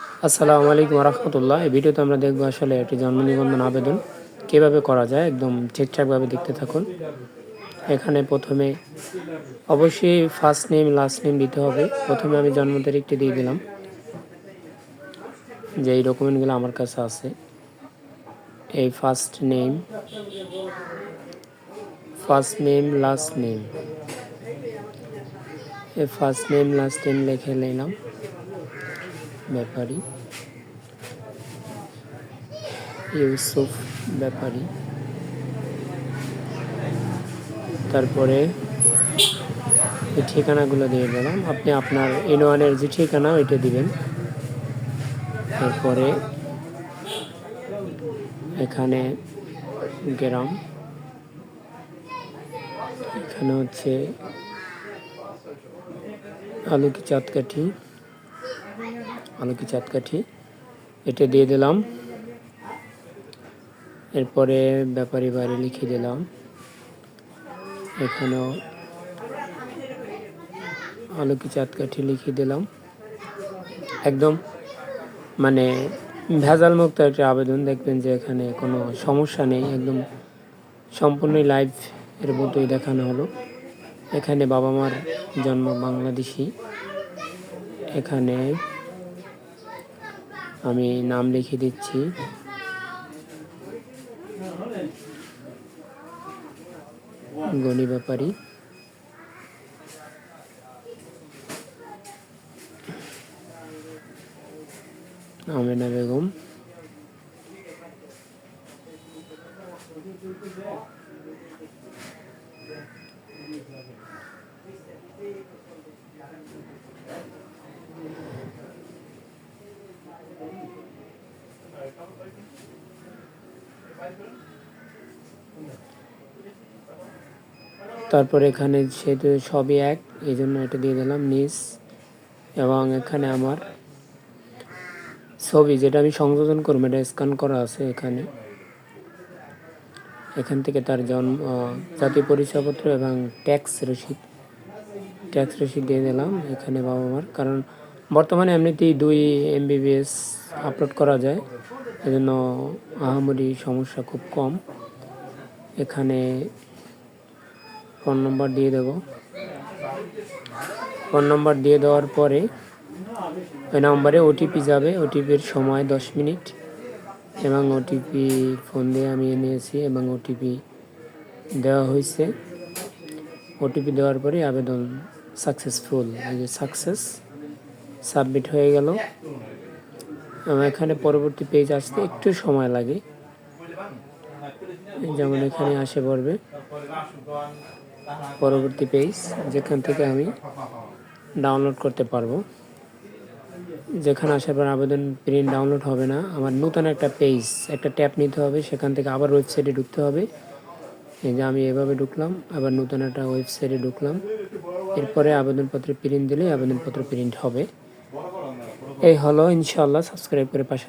আসসালামু আলাইকুম রহমতুল্লাহ। এই ভিডিওতে আমরা দেখব আসলে একটি জন্ম নিবন্ধন আবেদন কীভাবে করা যায়, একদম ঠিকঠাকভাবে দেখতে থাকুন। এখানে প্রথমে অবশ্যই ফার্স্ট নেম লাস্ট নেম দিতে হবে। প্রথমে আমি জন্ম তারিখটি দিয়ে দিলাম, যে এই ডকুমেন্টগুলো আমার কাছে আছে। এই first name first name last name এই ফার্স্ট নেম লাস্ট নেম লিখে নিলাম। ব্যাপারী। ইউসুফ ব্যাপারী। তারপরে এই ঠিকানাগুলো দিয়ে দিলাম আপনি আপনার ইনওয়ানের যে ঠিকানা, ওইটা দিবেন। তারপরে এখানে গ্রাম। এখানে হচ্ছে আলুকি চাঁদকাঠি। আলুকি চাঁদকাঠি এটা দিয়ে দিলাম। এরপরে ব্যাপারী বাড়ি লিখে দিলাম। এখানেও আলুকি চাঁদকাঠি লিখে দিলাম। একদম মানে ভেজাল মুক্ত একটা আবেদন। দেখবেন যে এখানে কোনো সমস্যা নেই। একদম সম্পূর্ণই লাইভ এর মতোই দেখানো হলো। এখানে বাবা মার জন্ম বাংলাদেশি। এখানে আমি নাম লিখে দিচ্ছি। গণি ব্যাপারী। আমেনা বেগম। তারপর এখানে সেহেতু সবই এক এই জন্য এটা দিয়ে দিলাম, নিস, এবং এখানে আমার ছবি, যেটা আমি সংযোজন করব, এটা স্ক্যান করা আছে এখানে। এখান থেকে তার জন্ম জাতীয় পরিচয়পত্র এবং ট্যাক্স রসিদ ট্যাক্স রসিদ দিয়ে দিলাম এখানে বাবা মার কারণ বর্তমানে এমনিতেই দুই এমবিবিএস আপলোড করা যায়। এজন্য আহামরি সমস্যা খুব কম। এখানে ফোন নম্বর দিয়ে দেব। ফোন নম্বর দিয়ে দেওয়ার পরে ওই নম্বরে ওটিপি যাবে। ওটিপির সময় দশ মিনিট এবং ওটিপি ফোন দিয়ে আমি এনেছি এবং ওটিপি দেওয়া হয়েছে। ওটিপি দেওয়ার পরে আবেদন সাকসেসফুল। সাকসেস সাবমিট হয়ে গেল। এখানে পরবর্তী পেজ আসতে একটু সময় লাগে। যেমন এখানে আসে পড়বে। পরবর্তী পেজ যেখান থেকে আমি ডাউনলোড করতে পারব। যেখানে আসার পর আবেদন প্রিন্ট ডাউনলোড হবে না। আমার নতুন একটা পেজ একটা ট্যাপ নিতে হবে। সেখান থেকে আবার ওয়েবসাইটে ঢুকতে হবে। এই যে আমি এভাবে ঢুকলাম, আবার নতুন একটা ওয়েবসাইটে ঢুকলাম। এরপরে আবেদনপত্র প্রিন্ট দিলে আবেদনপত্র প্রিন্ট হবে। এই হলো ইনশাল্লাহ সাবস্ক্রাইব করে পাশে